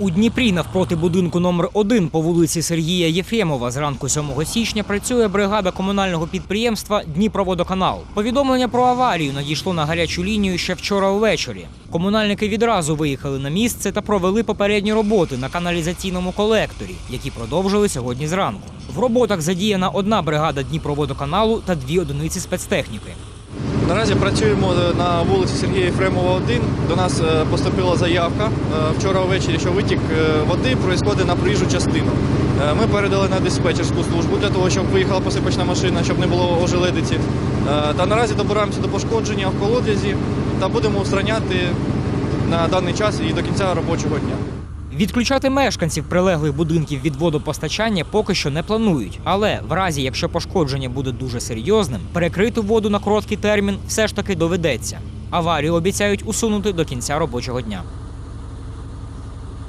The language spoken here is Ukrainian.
У Дніпрі навпроти будинку номер 1 по вулиці Сергія Єфремова зранку 7 січня працює бригада комунального підприємства Дніпроводоканал. Повідомлення про аварію надійшло на гарячу лінію ще вчора ввечері. Комунальники відразу виїхали на місце та провели попередні роботи на каналізаційному колекторі, які продовжили сьогодні зранку. В роботах задіяна одна бригада Дніпроводоканалу та дві одиниці спецтехніки. Наразі працюємо на вулиці Сергія Єфремова 1. До нас е, поступила заявка е, вчора ввечері, що витік е, води проїсходить на проїжджу частину. Е, Ми передали на диспетчерську службу для того, щоб виїхала посипочна машина, щоб не було ожеледиці. Е, Та наразі добираємося до пошкодження в колодязі та будемо устраняти на даний час і до кінця робочого дня. Відключати мешканців прилеглих будинків від водопостачання поки що не планують. Але в разі, якщо пошкодження буде дуже серйозним, перекрити воду на короткий термін все ж таки доведеться. Аварію обіцяють усунути до кінця робочого дня.